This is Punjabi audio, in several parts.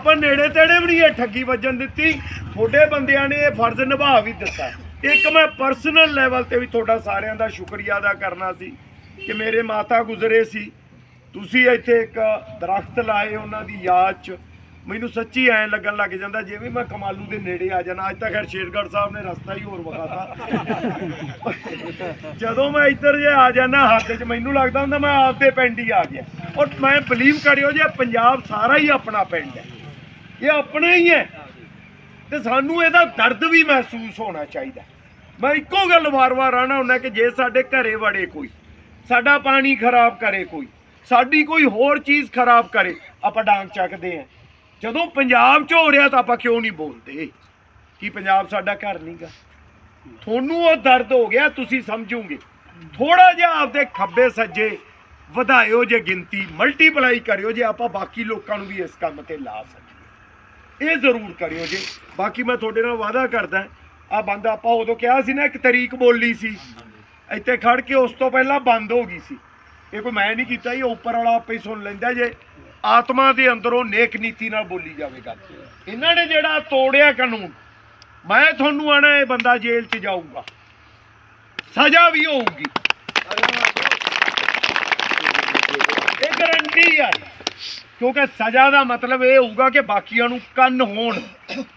ਆਪਾਂ ਨੇੜੇ ਤੇੜੇ ਵੀ ਨਹੀਂ ਇਹ ਠੱਗੀ ਵੱਜਣ ਦਿੱਤੀ। ਤੁਹਾਡੇ ਬੰਦਿਆਂ ਨੇ ਇਹ ਫਰਜ਼ ਨਿਭਾ ਵੀ ਦਿੱਤਾ। ਇੱਕ ਮੈਂ ਪਰਸਨਲ ਲੈਵਲ ਤੇ ਵੀ ਤੁਹਾਡਾ ਸਾਰਿਆਂ ਦਾ ਸ਼ੁਕਰੀਆ ਅਦਾ ਕਰਨਾ ਸੀ ਕਿ ਮੇਰੇ ਮਾਤਾ ਗੁਜ਼ਰੇ ਸੀ। ਤੁਸੀਂ ਇੱਥੇ ਇੱਕ ਦਰਖਤ ਲਾਏ ਉਹਨਾਂ ਦੀ ਯਾਦ 'ਚ। ਮੈਨੂੰ ਸੱਚੀ ਐਂ ਲੱਗਣ ਲੱਗ ਜਾਂਦਾ ਜਿਵੇਂ ਮੈਂ ਕਮਾਲੂ ਦੇ ਨੇੜੇ ਆ ਜਾਣਾ। ਅੱਜ ਤਾਂ ਖੈਰ ਸ਼ੇਰਗੜ੍ਹ ਸਾਹਿਬ ਨੇ ਰਸਤਾ ਹੀ ਹੋਰ ਵਿਖਾਤਾ। ਜਦੋਂ ਮੈਂ ਇੱਧਰ ਜੇ ਆ ਜਾਣਾ ਹੱਥ 'ਚ, ਮੈਨੂੰ ਲੱਗਦਾ ਹੁੰਦਾ ਮੈਂ ਆਪਦੇ ਪਿੰਡ ਹੀ ਆ ਗਿਆ। ਔਰ ਮੈਂ ਬਲੀਵ ਕਰਿਓ ਜੇ ਪੰਜਾਬ ਸਾਰਾ ਹੀ ਆਪਣਾ ਪਿੰਡ ਹੈ। ਇਹ ਆਪਣਾ ਹੀ ਹੈ। ਤੇ ਸਾਨੂੰ ਇਹਦਾ ਦਰਦ ਵੀ ਮਹਿਸੂਸ ਹੋਣਾ ਚਾਹੀਦਾ। ਮੈਂ ਇੱਕੋ ਗੱਲ ਵਾਰ-ਵਾਰ ਆਣਾ ਹੁੰਦਾ ਕਿ ਜੇ ਸਾਡੇ ਘਰੇ ਵੜੇ ਕੋਈ, ਸਾਡਾ ਪਾਣੀ ਖਰਾਬ ਕਰੇ ਕੋਈ, ਸਾਡੀ ਕੋਈ ਹੋਰ ਚੀਜ਼ ਖਰਾਬ ਕਰੇ, ਆਪਾਂ ਡਾਂਗ ਚੱਕਦੇ ਆ ਜਦੋਂ ਪੰਜਾਬ 'ਚ ਹੋ ਰਿਹਾ ਤਾਂ ਆਪਾਂ ਕਿਉਂ ਨਹੀਂ ਬੋਲਦੇ? ਕਿ ਪੰਜਾਬ ਸਾਡਾ ਘਰ ਨਹੀਂਗਾ? ਤੁਹਾਨੂੰ ਉਹ ਦਰਦ ਹੋ ਗਿਆ, ਤੁਸੀਂ ਸਮਝੋਗੇ। ਥੋੜਾ ਜਿਹਾ ਆਪਦੇ ਖੱਬੇ ਸੱਜੇ ਵਧਾਇਓ ਜੇ ਗਿਣਤੀ ਮਲਟੀਪਲਾਈ ਕਰਿਓ ਜੇ ਆਪਾਂ ਬਾਕੀ ਲੋਕਾਂ ਨੂੰ ਵੀ ਇਸ ਕੰਮ ਤੇ ਲਾ ਸਕੀਏ। ਇਹ ਜ਼ਰੂਰ ਕਰਿਓ ਜੀ। ਬਾਕੀ ਮੈਂ ਤੁਹਾਡੇ ਨਾਲ ਵਾਅਦਾ ਕਰਦਾ। ਆ ਬੰਦ ਆਪਾਂ ਉਦੋਂ ਕਿਹਾ ਸੀ ਨਾ, ਇੱਕ ਤਰੀਕ ਬੋਲੀ ਸੀ। ਇੱਥੇ ਖੜ ਕੇ ਉਸ ਤੋਂ ਪਹਿਲਾਂ ਬੰਦ ਹੋ ਗਈ ਸੀ। ਇਹ ਕੋਈ ਮੈਂ ਨਹੀਂ ਕੀਤਾ ਇਹ ਉੱਪਰ ਵਾਲਾ ਆਪੇ ਹੀ ਸੁਣ ਲੈਂਦਾ ਜੇ। ਆਤਮਾ ਦੇ ਅੰਦਰੋਂ ਨੇਕ ਨੀਤੀ ਨਾਲ ਬੋਲੀ ਜਾਵੇਗਾ। ਇਹਨਾਂ ਨੇ ਜਿਹੜਾ ਤੋੜਿਆ ਕਾਨੂੰਨ, ਮੈਂ ਤੁਹਾਨੂੰ ਆਣਾ ਇਹ ਬੰਦਾ ਜੇਲ੍ਹ 'ਚ ਜਾਊਗਾ। ਸਜ਼ਾ ਵੀ ਹੋਊਗੀ। ਇਹ ਗਰੰਟੀ ਆ। ਕਿਉਂਕਿ ਸਜ਼ਾ ਦਾ ਮਤਲਬ ਇਹ ਹੋਊਗਾ ਕਿ ਬਾਕੀਆਂ ਨੂੰ ਕੰਨ ਹੋਣ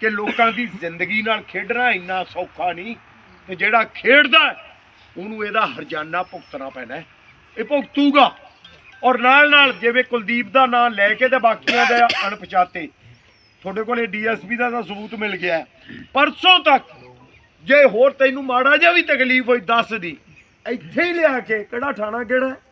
ਕਿ ਲੋਕਾਂ ਦੀ ਜ਼ਿੰਦਗੀ ਨਾਲ ਖੇਡਣਾ ਇੰਨਾ ਸੌਖਾ ਨਹੀਂ ਤੇ ਜਿਹੜਾ ਖੇਡਦਾ ਉਹਨੂੰ ਇਹਦਾ ਹਰਜਾਨਾ ਭੁਗਤਣਾ ਪੈਣਾ ਇਹ ਭੁਗਤੂਗਾ। ਔਰ ਨਾਲ ਨਾਲ ਜਿਵੇਂ ਕੁਲਦੀਪ ਦਾ ਨਾਮ ਲੈ ਕੇ ਤੇ ਬਾਕੀਆਂ ਦਾ ਅਣਪਛਾਤੇ, ਤੁਹਾਡੇ ਕੋਲੇ ਡੀਐਸਪੀ ਦਾ ਤਾਂ ਸਬੂਤ ਮਿਲ ਗਿਆ ਪਰਸੋਂ ਤੱਕ ਜੇ ਹੋਰ ਤੈਨੂੰ ਮਾੜਾ ਜਿਹਾ ਵੀ ਤਕਲੀਫ ਹੋਈ, ਦੱਸ ਦੀ। ਇੱਥੇ ਹੀ ਲਿਆ ਕੇ ਕਿਹੜਾ ਥਾਣਾ ਕਿਹੜਾ